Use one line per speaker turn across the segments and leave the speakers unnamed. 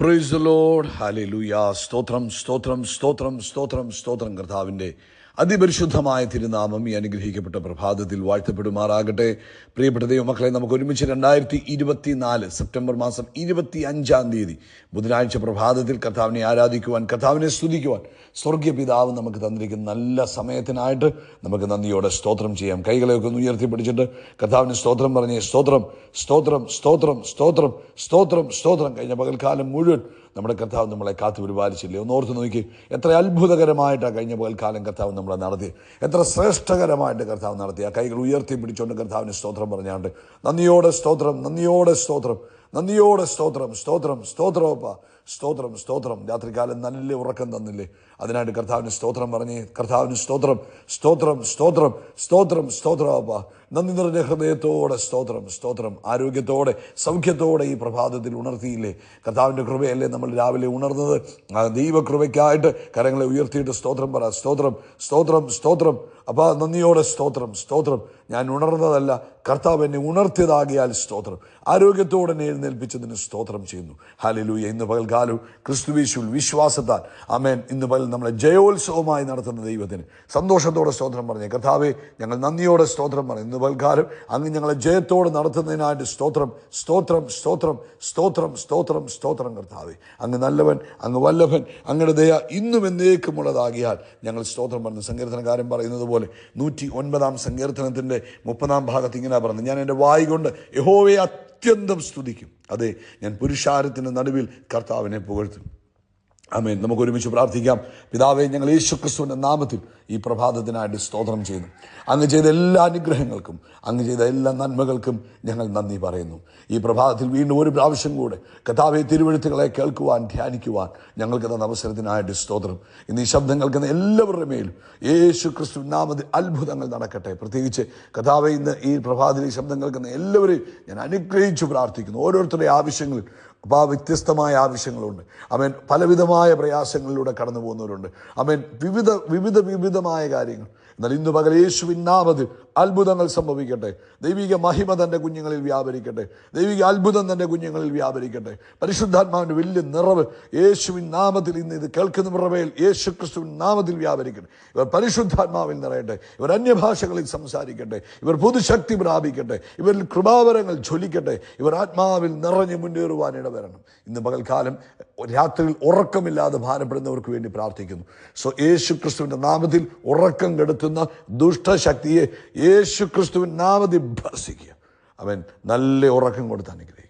Price load ഹാലൂയ സ്തോത്രം സ്തോത്രം സ്തോത്രം സ്തോത്രം സ്തോത്രം കർത്താവിന്റെ അതിപരിശുദ്ധമായ തിരുനാമം ഈ അനുഗ്രഹിക്കപ്പെട്ട പ്രഭാതത്തിൽ വാഴ്ത്തപ്പെടുമാറാകട്ടെ. പ്രിയപ്പെട്ട ദൈവമക്കളെ നമുക്ക് ഒരുമിച്ച് രണ്ടായിരത്തി ഇരുപത്തി നാല് സെപ്റ്റംബർ മാസം ഇരുപത്തി അഞ്ചാം തീയതി ബുധനാഴ്ച പ്രഭാതത്തിൽ കർത്താവിനെ ആരാധിക്കുവാൻ കർത്താവിനെ സ്തുതിക്കുവാൻ സ്വർഗീയ പിതാവ് നമുക്ക് തന്നിരിക്കുന്ന നല്ല സമയത്തിനായിട്ട് നമുക്ക് നന്ദിയോടെ സ്തോത്രം ചെയ്യാം. കൈകളെയൊക്കെ ഒന്ന് ഉയർത്തിപ്പിടിച്ചിട്ട് കർത്താവിന് സ്തോത്രം പറഞ്ഞ് സ്തോത്രം സ്തോത്രം സ്തോത്രം സ്തോത്രം സ്തോത്രം സ്തോത്രം. കഴിഞ്ഞ പകൽക്കാലം മുഴുവൻ നമ്മുടെ കർത്താവ് നമ്മളെ കാത്തു പരിപാലിച്ചില്ലേ ഒന്ന് ഓർത്ത് നോക്കി. എത്ര അത്ഭുതകരമായിട്ടാണ് കഴിഞ്ഞ പകൽക്കാലം കർത്താവ് നമ്മളെ നടത്തി എത്ര ശ്രേഷ്ഠകരമായിട്ട് കർത്താവ് നടത്തി ആ കൈകൾ ഉയർത്തി പിടിച്ചുകൊണ്ട് കർത്താവിന് സ്തോത്രം പറഞ്ഞാണ്ട്. നന്ദിയോടെ സ്തോത്രം നന്ദിയോടെ സ്തോത്രം. നന്ദിയോടെ സ്തോത്രം സ്തോത്രം സ്തോത്രമപ്പ സ്തോത്രം സ്തോത്രം. രാത്രികാലം നല്ല ഉറക്കം തന്നില്ലേ? അതിനായിട്ട് കർത്താവിന് സ്തോത്രം പറഞ്ഞ് കർത്താവിന് സ്തോത്രം സ്തോത്രം സ്തോത്രം സ്തോത്രം സ്തോത്രമപ്പ നന്ദി നിറഞ്ഞ ഹൃദയത്തോടെ സ്തോത്രം സ്തോത്രം. ആരോഗ്യത്തോടെ സൗഖ്യത്തോടെ ഈ പ്രഭാതത്തിൽ ഉണർത്തിയില്ലേ? കർത്താവിന്റെ കൃപയല്ലേ നമ്മൾ രാവിലെ ഉണർന്നത്? ദൈവകൃപയ്ക്കായിട്ട് കരങ്ങളെ ഉയർത്തിയിട്ട് സ്തോത്രം പറ. സ്തോത്രം സ്തോത്രം സ്തോത്രം. അപ്പോൾ നന്ദിയോടെ സ്തോത്രം സ്തോത്രം. ഞാൻ ഉണർന്നതല്ല കർത്താവ് എന്നെ ഉണർത്തിയതാകിയാൽ സ്തോത്രം. ആരോഗ്യത്തോടെ എന്നെ എഴുന്നേൽപ്പിച്ചതിന് സ്തോത്രം ചെയ്യുന്നു. ഹാലിലു ഇന്ന് പകൽക്കാലം ക്രിസ്തുവീശുൽ വിശ്വാസത്താൽ. അമേൻ ഇന്ന് പകൽ നമ്മളെ ജയോത്സവമായി നടത്തുന്ന ദൈവത്തിന് സന്തോഷത്തോടെ സ്തോത്രം പറഞ്ഞു. കർത്താവെ ഞങ്ങൾ നന്ദിയോടെ സ്തോത്രം പറഞ്ഞു. ഇന്ന് പകൽക്കാലം അങ്ങ് ഞങ്ങളെ ജയത്തോടെ നടത്തുന്നതിനായിട്ട് സ്തോത്രം സ്തോത്രം സ്തോത്രം സ്തോത്രം സ്തോത്രം സ്തോത്രം കർത്താവെ. അങ്ങ് നല്ലവൻ അങ്ങ് വല്ലഭൻ അങ്ങയുടെ ദയ ഇന്നും എന്നേക്കുമുള്ളതാകിയാൽ ഞങ്ങൾ സ്തോത്രം പറഞ്ഞു സങ്കീർത്തനക്കാരൻ പറയുന്നത് പോലെ നൂറ്റി ഒൻപതാം സങ്കീർത്തനത്തിന്റെ മുപ്പതാം ഭാഗത്ത് ഇങ്ങനെ പറഞ്ഞത് ഞാൻ എന്റെ വായി കൊണ്ട് യഹോവയെ അത്യന്തം സ്തുതിക്കും. അതെ ഞാൻ പുരുഷാരത്തിന്റെ നടുവിൽ കർത്താവിനെ പുകഴ്ത്തും. ആമേൻ. നമുക്ക് ഒരുമിച്ച് പ്രാർത്ഥിക്കാം. പിതാവെ ഞങ്ങൾ യേശു ക്രിസ്തുവിന്റെ നാമത്തിൽ ഈ പ്രഭാതത്തിനായിട്ട് സ്തോത്രം ചെയ്യുന്നു. അങ്ങ് ചെയ്ത എല്ലാ അനുഗ്രഹങ്ങൾക്കും അങ്ങ് ചെയ്ത എല്ലാ നന്മകൾക്കും ഞങ്ങൾ നന്ദി പറയുന്നു. ഈ പ്രഭാതത്തിൽ വീണ്ടും ഒരു പ്രാവശ്യം കൂടെ കഥാവെ തിരുവഴുത്തുകളെ കേൾക്കുവാൻ ധ്യാനിക്കുവാൻ ഞങ്ങൾക്ക് തന്ന അവസരത്തിനായിട്ട് സ്തോത്രം. ഇന്ന് ഈ ശബ്ദം കേൾക്കുന്ന എല്ലാവരുടെ മേലും യേശു ക്രിസ്തു നാമത്തിൽ അത്ഭുതങ്ങൾ നടക്കട്ടെ. പ്രത്യേകിച്ച് കഥാവെ ഇന്ന് ഈ പ്രഭാതത്തിൽ ശബ്ദം കേൾക്കുന്ന എല്ലാവരെയും ഞാൻ അനുഗ്രഹിച്ചു പ്രാർത്ഥിക്കുന്നു. ഓരോരുത്തരുടെ ആവശ്യങ്ങളിൽ അപ്പോൾ ആ വ്യത്യസ്തമായ ആവശ്യങ്ങളുണ്ട്. അവൻ പലവിധമായ പ്രയാസങ്ങളിലൂടെ കടന്നു പോകുന്നവരുണ്ട്. അവൻ വിവിധ വിവിധ വിവിധമായ കാര്യങ്ങൾ. എന്നാൽ ഇന്ന് പകൽ യേശുവിൻ നാമത്തിൽ അത്ഭുതങ്ങൾ സംഭവിക്കട്ടെ. ദൈവിക മഹിമ തന്റെ കുഞ്ഞുങ്ങളിൽ വ്യാപരിക്കട്ടെ. ദൈവിക അത്ഭുതം തന്റെ കുഞ്ഞുങ്ങളിൽ വ്യാപരിക്കട്ടെ. പരിശുദ്ധാത്മാവിന്റെ വലിയ നിറവ് യേശുവിൻ നാമത്തിൽ ഇന്ന് ഇത് കേൾക്കുന്ന നിറവേൽ യേശു ക്രിസ്തുവിൻ നാമത്തിൽ വ്യാപരിക്കട്ടെ. ഇവർ പരിശുദ്ധാത്മാവിൽ നിറയട്ടെ. ഇവർ അന്യഭാഷകളിൽ സംസാരിക്കട്ടെ. ഇവർ പുതുശക്തി പ്രാപിക്കട്ടെ. ഇവരിൽ കൃപാവരങ്ങൾ ജ്വലിക്കട്ടെ. ഇവർ ആത്മാവിൽ നിറഞ്ഞു മുന്നേറുവാൻ വരണം. ഇന്ന് പകൽക്കാലം രാത്രിയിൽ ഉറക്കമില്ലാതെ ഭാരപ്പെടുന്നവർക്ക് വേണ്ടി പ്രാർത്ഥിക്കുന്നു. സോ യേശു ക്രിസ്തുവിന്റെ നാമത്തിൽ ഉറക്കം കെടുത്തുന്ന ദുഷ്ടശക്തിയെ യേശു ക്രിസ്തുവിൻ നാമത്തിൽ ഭർസിക്കുക അവൻ നല്ല ഉറക്കം കൊടുത്ത് അനുഗ്രഹിക്കണം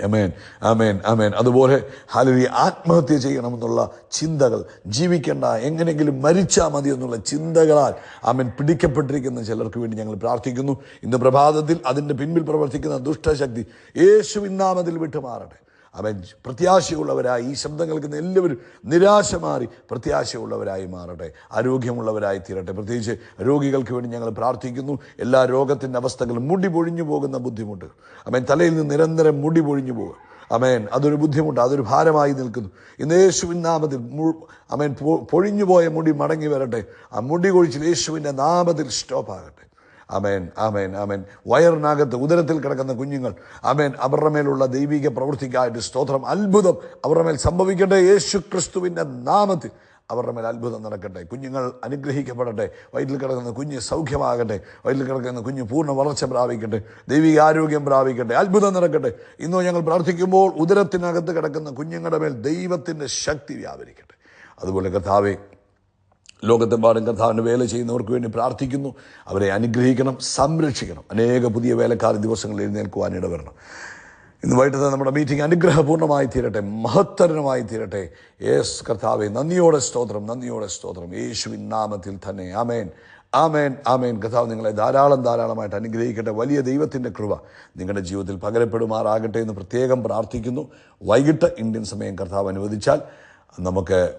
അമേൻ അമേൻ അമേൻ അതുപോലെ ഹാലരി ആത്മഹത്യ ചെയ്യണമെന്നുള്ള ചിന്തകൾ ജീവിക്കേണ്ട എങ്ങനെയെങ്കിലും മരിച്ചാൽ മതി എന്നുള്ള ചിന്തകളാൽ അമൻ പിടിക്കപ്പെട്ടിരിക്കുന്ന ചിലർക്ക് വേണ്ടി ഞങ്ങൾ പ്രാർത്ഥിക്കുന്നു. ഇന്ന് പ്രഭാതത്തിൽ അതിന്റെ പിൻപിൽ പ്രവർത്തിക്കുന്ന ദുഷ്ടശക്തി യേശുവിൻ നാമത്തിൽ വിട്ടുമാറട്ടെ. അവൻ പ്രത്യാശയുള്ളവരായി ഈ ശബ്ദം കേൾക്കുന്ന എല്ലാവരും നിരാശ മാറി പ്രത്യാശയുള്ളവരായി മാറട്ടെ ആരോഗ്യമുള്ളവരായി തീരട്ടെ. പ്രത്യേകിച്ച് രോഗികൾക്ക് വേണ്ടി ഞങ്ങൾ പ്രാർത്ഥിക്കുന്നു. എല്ലാ രോഗത്തിന്റെ അവസ്ഥകളും മുടി പൊഴിഞ്ഞു പോകുന്ന ബുദ്ധിമുട്ട്. അവൻ തലയിൽ നിന്ന് നിരന്തരം മുടി പൊഴിഞ്ഞു പോകുക അമേൻ അതൊരു ബുദ്ധിമുട്ട് അതൊരു ഭാരമായി നിൽക്കുന്നു. ഇന്ന് യേശുവിൻ നാമത്തിൽ അമേൻ പൊഴിഞ്ഞു പോയ മുടി മടങ്ങി വരട്ടെ. ആ മുടി കൊഴിച്ചിൽ യേശുവിന്റെ നാമത്തിൽ സ്റ്റോപ്പ് ആകട്ടെ അമേൻ അമേൻ അമേൻ വയറിനകത്ത് ഉദരത്തിൽ കിടക്കുന്ന കുഞ്ഞുങ്ങൾ അമേൻ അവരുടെ മേലുള്ള ദൈവിക പ്രവൃത്തിക്കായിട്ട് സ്തോത്രം അത്ഭുതം അവരുടെ മേൽ സംഭവിക്കട്ടെ. യേശു ക്രിസ്തുവിന്റെ നാമത്തിൽ അവരുടെ മേൽ അത്ഭുതം നടക്കട്ടെ. കുഞ്ഞുങ്ങൾ അനുഗ്രഹിക്കപ്പെടട്ടെ. വയറ്റിൽ കിടക്കുന്ന കുഞ്ഞ് സൗഖ്യമാകട്ടെ. വയറ്റിൽ കിടക്കുന്ന കുഞ്ഞ് പൂർണ വളർച്ച പ്രാപിക്കട്ടെ. ദൈവിക ആരോഗ്യം പ്രാപിക്കട്ടെ. അത്ഭുതം നടക്കട്ടെ. ഇന്നോ ഞങ്ങൾ പ്രാർത്ഥിക്കുമ്പോൾ ഉദരത്തിനകത്ത് കിടക്കുന്ന കുഞ്ഞുങ്ങളുടെ മേൽ ദൈവത്തിന്റെ ശക്തി വ്യാപരിക്കട്ടെ. അതുപോലെ കർത്താവെ ലോകത്തെമ്പാടും കർത്താവിന്റെ വേല ചെയ്യുന്നവർക്ക് വേണ്ടി പ്രാർത്ഥിക്കുന്നു. അവരെ അനുഗ്രഹിക്കണം സംരക്ഷിക്കണം. അനേക പുതിയ വേലക്കാർ ദിവസങ്ങളിൽ എഴുന്നേൽക്കുവാൻ ഇടവരണം. ഇന്ന് വൈകിട്ടത്തെ നമ്മുടെ മീറ്റിംഗ് അനുഗ്രഹപൂർണമായി തീരട്ടെ മഹത്തരമായി തീരട്ടെ. യേസ് കർത്താവെ നന്ദിയോടെ സ്തോത്രം നന്ദിയോടെ സ്തോത്രം. യേശുവിൻ നാമത്തിൽ തന്നെ. ആമേൻ. ആമേൻ ആമേൻ. കർത്താവ് നിങ്ങളെ ധാരാളം ധാരാളമായിട്ട് അനുഗ്രഹിക്കട്ടെ. വലിയ ദൈവത്തിന്റെ കൃപ നിങ്ങളുടെ ജീവിതത്തിൽ പകരപ്പെടുമാറാകട്ടെ എന്ന് പ്രത്യേകം പ്രാർത്ഥിക്കുന്നു. വൈകിട്ട് ഇന്ത്യൻ സമയം കർത്താവ് അനുവദിച്ചാൽ നമുക്ക്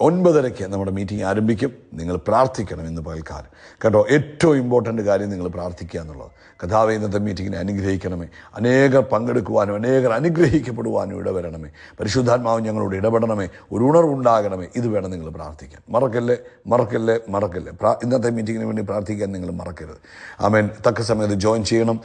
ഒൻപതരയ്ക്ക് നമ്മുടെ മീറ്റിംഗ് ആരംഭിക്കും. നിങ്ങൾ പ്രാർത്ഥിക്കണം ഇന്ന് പകൽക്കാലം. കേട്ടോ ഏറ്റവും ഇമ്പോർട്ടന്റ് കാര്യം നിങ്ങൾ പ്രാർത്ഥിക്കുക എന്നുള്ളത്. കഥാവ് ഇന്നത്തെ മീറ്റിങ്ങിനെ അനുഗ്രഹിക്കണമേ. അനേകർ പങ്കെടുക്കുവാനും അനേകർ അനുഗ്രഹിക്കപ്പെടുവാനും ഇടവരണമേ. പരിശുദ്ധാത്മാവ് ഞങ്ങളോട് ഇടപെടണമേ. ഒരു ഉണർവുണ്ടാകണമേ. ഇത് വേണം നിങ്ങൾ പ്രാർത്ഥിക്കാൻ. മറക്കല്ലേ? മറക്കല്ലേ? മറക്കല്ലേ? ഇന്നത്തെ മീറ്റിങ്ങിന് വേണ്ടി പ്രാർത്ഥിക്കാൻ നിങ്ങൾ മറക്കരുത്. ആമേൻ. തക്ക സമയത്ത് ജോയിൻ ചെയ്യണം.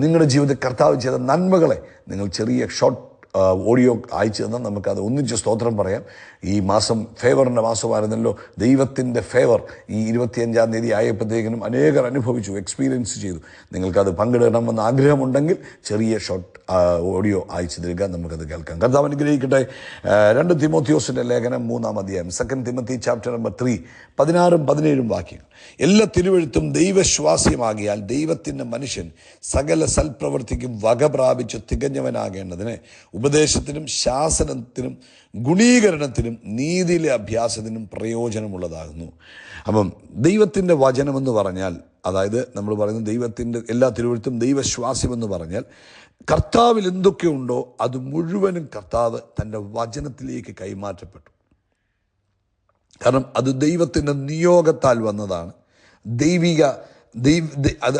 നിങ്ങളുടെ ജീവിതത്തിൽ കർത്താവ് ചെയ്ത നന്മകളെ നിങ്ങൾ ചെറിയ ഷോർട്ട് ഓഡിയോ അയച്ചു തന്നാൽ നമുക്കത് ഒന്നിച്ച് സ്തോത്രം പറയാം. ഈ മാസം ഫേവറിന്റെ മാസമായിരുന്നല്ലോ. ദൈവത്തിന്റെ ഫേവർ ഈ ഇരുപത്തിയഞ്ചാം തീയതി ആയപ്പോഴത്തേക്കിനും അനേകർ അനുഭവിച്ചു എക്സ്പീരിയൻസ് ചെയ്തു. നിങ്ങൾക്കത് പങ്കിടണമെന്ന് ആഗ്രഹമുണ്ടെങ്കിൽ ചെറിയ ഷോർട്ട് ഓഡിയോ അയച്ചു തരിക. നമുക്കത് കേൾക്കാം. കർത്താവ് അനുഗ്രഹിക്കട്ടെ. രണ്ട് തിമോത്യോസിന്റെ ലേഖനം മൂന്നാം അധ്യായം second Timothy chapter number three പതിനാറും പതിനേഴും വാക്യങ്ങൾ. എല്ലാ തിരുവഴുത്തും ദൈവശ്വാസ്യമാകിയാൽ ദൈവത്തിന്റെ മനുഷ്യൻ സകല സൽപ്രവൃത്തിക്കും വക പ്രാപിച്ച് തികഞ്ഞവനാകേണ്ടതിന് ഉപദേശത്തിനും ശാസനത്തിനും ഗുണീകരണത്തിനും നീതിയിലെ അഭ്യാസത്തിനും പ്രയോജനമുള്ളതാകുന്നു. അപ്പം ദൈവത്തിന്റെ വചനമെന്ന് പറഞ്ഞാൽ അതായത് നമ്മൾ പറയുന്ന ദൈവത്തിന്റെ എല്ലാ തിരുവഴുത്തും ദൈവശ്വാസ്യമെന്ന് പറഞ്ഞാൽ കർത്താവിൽ എന്തൊക്കെയുണ്ടോ അത് മുഴുവനും കർത്താവ് തന്റെ വചനത്തിലേക്ക് കൈമാറ്റപ്പെട്ടു. കാരണം അത് ദൈവത്തിന്റെ നിയോഗത്താൽ വന്നതാണ്. ദൈവിക ദൈവ അത്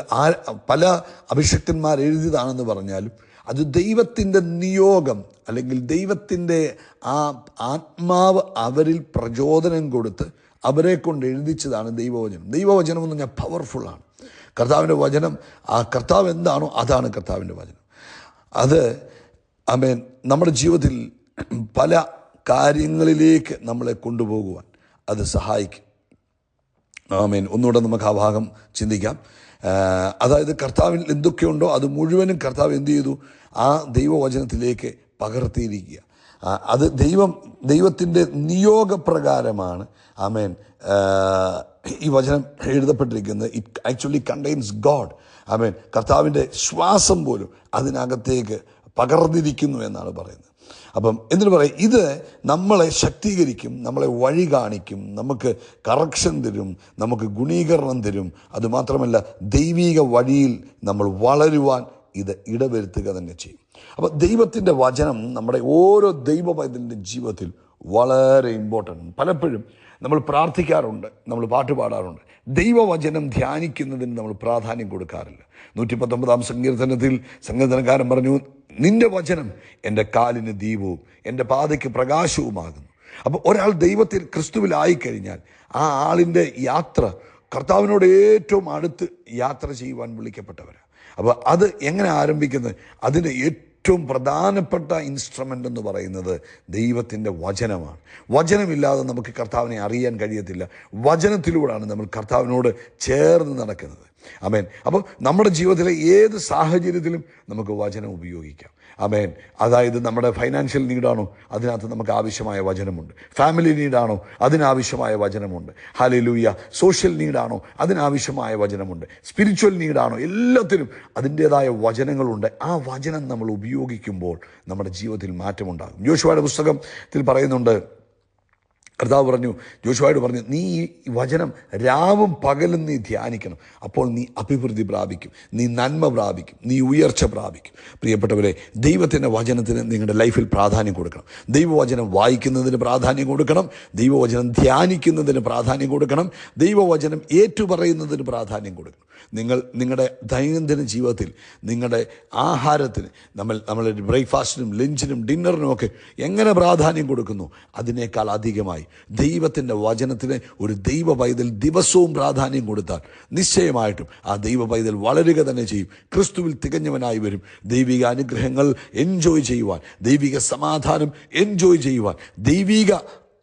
പല അഭിഷക്തന്മാർ എഴുതിയതാണെന്ന് പറഞ്ഞാലും അത് ദൈവത്തിന്റെ നിയോഗം അല്ലെങ്കിൽ ദൈവത്തിന്റെ ആ ആത്മാവ് അവരിൽ പ്രചോദനം കൊടുത്ത് അവരെ കൊണ്ട് എഴുതിച്ചതാണ് ദൈവവചനം. ദൈവവചനം എന്ന് പറഞ്ഞാൽ പവർഫുള്ളാണ് കർത്താവിന്റെ വചനം ആ കർത്താവ് എന്താണോ അതാണ് കർത്താവിന്റെ വചനം. അത് അമേൻ നമ്മുടെ ജീവിതത്തിൽ പല കാര്യങ്ങളിലേക്ക് നമ്മളെ കൊണ്ടുപോകുവാൻ അത് സഹായിക്കും. ആമേൻ. ഒന്നുകൂടെ നമുക്ക് ആ ഭാഗം ചിന്തിക്കാം. അതായത് കർത്താവിൽ എന്തൊക്കെയുണ്ടോ അത് മുഴുവനും കർത്താവ് എന്തു ചെയ്തു? ആ ദൈവവചനത്തിലേക്ക് പകർത്തിയിരിക്കുക. അത് ദൈവം ദൈവത്തിന്റെ നിയോഗപ്രകാരമാണ്. ആമേൻ. ഈ വചനം എഴുതപ്പെട്ടിരിക്കുന്നത്. ഇറ്റ് ആക്ച്വലി കണ്ടെയ്ൻസ് ഗോഡ് ആമേൻ. കർത്താവിന്റെ ശ്വാസം പോലും അതിനകത്തേക്ക് പകർന്നിരിക്കുന്നു എന്നാണ് പറയുന്നത്. അപ്പം എന്നിട്ട് പറയാം ഇത് നമ്മളെ ശക്തീകരിക്കും നമ്മളെ വഴി കാണിക്കും നമുക്ക് കറക്ഷൻ തരും നമുക്ക് ഗുണീകരണം തരും. അതുമാത്രമല്ല ദൈവീക വഴിയിൽ നമ്മൾ വളരുവാൻ ഇത് ഇടവരുത്തുക തന്നെ ചെയ്യും. അപ്പോൾ ദൈവത്തിന്റെ വചനം നമ്മുടെ ഓരോ ദൈവ ജീവിതത്തിൽ വളരെ ഇമ്പോർട്ടന്റ് പലപ്പോഴും നമ്മൾ പ്രാർത്ഥിക്കാറുണ്ട് നമ്മൾ പാട്ട് പാടാറുണ്ട്. ദൈവവചനം ധ്യാനിക്കുന്നതിന് നമ്മൾ പ്രാധാന്യം കൊടുക്കാറില്ല. നൂറ്റി പത്തൊമ്പതാം സങ്കീർത്തനത്തിൽ സങ്കീർത്തനക്കാരൻ പറഞ്ഞു നിന്റെ വചനം എന്റെ കാലിന് ദീപവും എന്റെ പാതയ്ക്ക് പ്രകാശവുമാകുന്നു. അപ്പോൾ ഒരാൾ ദൈവത്തിൽ ക്രിസ്തുവിലായിക്കഴിഞ്ഞാൽ ആ ആളിന്റെ യാത്ര കർത്താവിനോട് ഏറ്റവും അടുത്ത് യാത്ര ചെയ്യുവാൻ വിളിക്കപ്പെട്ടവരാണ് അപ്പോൾ അത് എങ്ങനെ ആരംഭിക്കുന്നത്? അതിന്റെ ഏറ്റവും പ്രധാനപ്പെട്ട ഇൻസ്ട്രുമെന്റ് എന്ന് പറയുന്നത് ദൈവത്തിന്റെ വചനമാണ്. വചനമില്ലാതെ നമുക്ക് കർത്താവിനെ അറിയാൻ കഴിയത്തില്ല. വചനത്തിലൂടെയാണ് നമ്മൾ കർത്താവിനോട് ചേർന്ന് നടക്കുന്നത്. അമേൻ അപ്പോൾ നമ്മുടെ ജീവിതത്തിലെ ഏത് സാഹചര്യത്തിലും നമുക്ക് വചനം ഉപയോഗിക്കാം. അമേൻ അതായത് നമ്മുടെ ഫൈനാൻഷ്യൽ നീഡാണോ അതിനകത്ത് നമുക്ക് ആവശ്യമായ വചനമുണ്ട്. ഫാമിലി നീഡാണോ അതിനാവശ്യമായ വചനമുണ്ട്. ഹാലലൂയ സോഷ്യൽ നീഡാണോ അതിനാവശ്യമായ വചനമുണ്ട്. സ്പിരിച്വൽ നീഡാണോ എല്ലാത്തിനും അതിന്റേതായ വചനങ്ങളുണ്ട്. ആ വചനം നമ്മൾ ഉപയോഗിക്കുമ്പോൾ നമ്മുടെ ജീവിതത്തിൽ മാറ്റമുണ്ടാകും. ജോഷുവയുടെ പുസ്തകത്തിൽ പറയുന്നുണ്ട് കർത്താവ് പറഞ്ഞു ജോഷുവായോട് പറഞ്ഞു നീ ഈ വചനം രാവും പകലും നീ ധ്യാനിക്കണം. അപ്പോൾ നീ അഭിവൃദ്ധി പ്രാപിക്കും നീ നന്മ പ്രാപിക്കും നീ ഉയർച്ച പ്രാപിക്കും. പ്രിയപ്പെട്ടവരെ ദൈവത്തിന്റെ വചനത്തിന് നിങ്ങളുടെ ലൈഫിൽ പ്രാധാന്യം കൊടുക്കണം. ദൈവവചനം വായിക്കുന്നതിന് പ്രാധാന്യം കൊടുക്കണം. ദൈവവചനം ധ്യാനിക്കുന്നതിന് പ്രാധാന്യം കൊടുക്കണം. ദൈവവചനം ഏറ്റുപറയുന്നതിന് പ്രാധാന്യം കൊടുക്കണം. നിങ്ങൾ നിങ്ങളുടെ ദൈനംദിന ജീവിതത്തിൽ നിങ്ങളുടെ ആഹാരത്തിന് നമ്മൾ നമ്മളുടെ ബ്രേക്ക്ഫാസ്റ്റിനും ലഞ്ചിനും ഡിന്നറിനും ഒക്കെ എങ്ങനെ പ്രാധാന്യം കൊടുക്കുന്നു? അതിനേക്കാൾ അധികമായി ദൈവത്തിന്റെ വചനത്തിന് ഒരു ദൈവ പൈതൽ ദിവസവും പ്രാധാന്യം കൊടുത്താൽ നിശ്ചയമായിട്ടും ആ ദൈവ പൈതൽ വളരുക തന്നെ ചെയ്യും. ക്രിസ്തുവിൽ തികഞ്ഞവനായി വരും. ദൈവിക അനുഗ്രഹങ്ങൾ എൻജോയ് ചെയ്യുവാൻ ദൈവിക സമാധാനം എൻജോയ് ചെയ്യുവാൻ ദൈവിക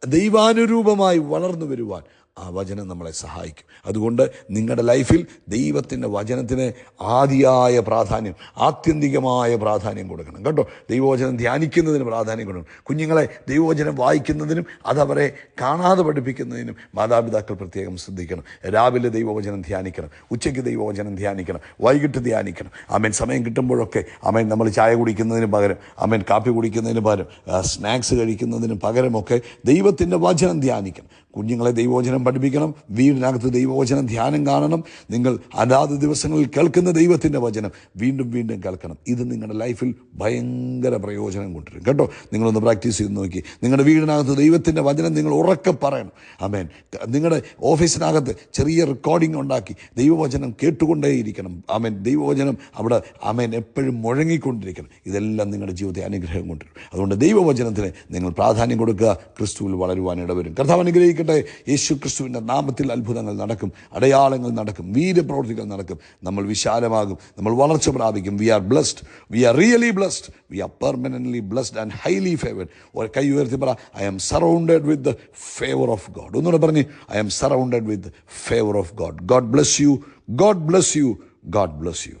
ദൈവാനുരൂപമായി വളർന്നു വരുവാൻ ആ വചനം നമ്മളെ സഹായിക്കും. അതുകൊണ്ട് നിങ്ങളുടെ ലൈഫിൽ ദൈവത്തിന്റെ വചനത്തിന് ആദിയായ പ്രാധാന്യം ആത്യന്തികമായ പ്രാധാന്യം കൊടുക്കണം. കേട്ടോ ദൈവവചനം ധ്യാനിക്കുന്നതിന് പ്രാധാന്യം കൊടുക്കണം. കുഞ്ഞുങ്ങളെ ദൈവവചനം വായിക്കുന്നതിനും അതവരെ കാണാതെ പഠിപ്പിക്കുന്നതിനും മാതാപിതാക്കൾ പ്രത്യേകം ശ്രദ്ധിക്കണം. രാവിലെ ദൈവവചനം ധ്യാനിക്കണം. ഉച്ചയ്ക്ക് ദൈവവചനം ധ്യാനിക്കണം. വൈകിട്ട് ധ്യാനിക്കണം. അമ്മൻ സമയം കിട്ടുമ്പോഴൊക്കെ അമ്മൻ നമ്മൾ ചായ കുടിക്കുന്നതിന് പകരം അമ്മൻ കാപ്പി കുടിക്കുന്നതിന് പകരം സ്നാക്സ് കഴിക്കുന്നതിന് പകരമൊക്കെ ദൈവത്തിന്റെ വചനം ധ്യാനിക്കണം. കുഞ്ഞുങ്ങളെ ദൈവവചനം പഠിപ്പിക്കണം. വീടിനകത്ത് ദൈവവചനം ധ്യാനം കാണണം. നിങ്ങൾ അനാഥ ദിവസങ്ങളിൽ കേൾക്കുന്ന ദൈവത്തിന്റെ വചനം വീണ്ടും വീണ്ടും കേൾക്കണം. ഇത് നിങ്ങളുടെ ലൈഫിൽ ഭയങ്കര പ്രയോജനം കൊണ്ടുവരും. കേട്ടോ? നിങ്ങളൊന്ന് പ്രാക്ടീസ് ചെയ്ത് നോക്കി. നിങ്ങളുടെ വീടിനകത്ത് ദൈവത്തിന്റെ വചനം നിങ്ങൾ ഉറക്കെ പറയണം. അമേൻ നിങ്ങളുടെ ഓഫീസിനകത്ത് ചെറിയ റെക്കോർഡിംഗ് ഉണ്ടാക്കി ദൈവവചനം കേട്ടുകൊണ്ടേയിരിക്കണം. ആമേൻ. ദൈവവചനം അവിടെ ആമേൻ എപ്പോഴും മുഴങ്ങിക്കൊണ്ടിരിക്കണം. ഇതെല്ലാം നിങ്ങളുടെ ജീവിതത്തെ അനുഗ്രഹം കൊണ്ടുവരും. അതുകൊണ്ട് ദൈവവചനത്തിന് നിങ്ങൾ പ്രാധാന്യം കൊടുക്കുക. ക്രിസ്തുവിൽ വളരുവാൻ ഇടവരും. കർത്താവ് അനുഗ്രഹിക്കട്ടെ. യേശു ക്രിസ്തുവിന്റെ നാമത്തിൽ അത്ഭുതങ്ങൾ നടക്കും അടയാളങ്ങൾ നടക്കും വീരപ്രവൃത്തികൾ നടക്കും. നമ്മൾ വിശാലമാകും നമ്മൾ വളർച്ച പ്രാപിക്കും. We are blessed we are really blessed we are permanently blessed and highly favoured ഒരു കൈ ഉയർത്തി പറ I am surrounded with the favour of God ഒന്നുകൂടെ പറഞ്ഞ് I am surrounded with favour of God God bless you God bless you God bless you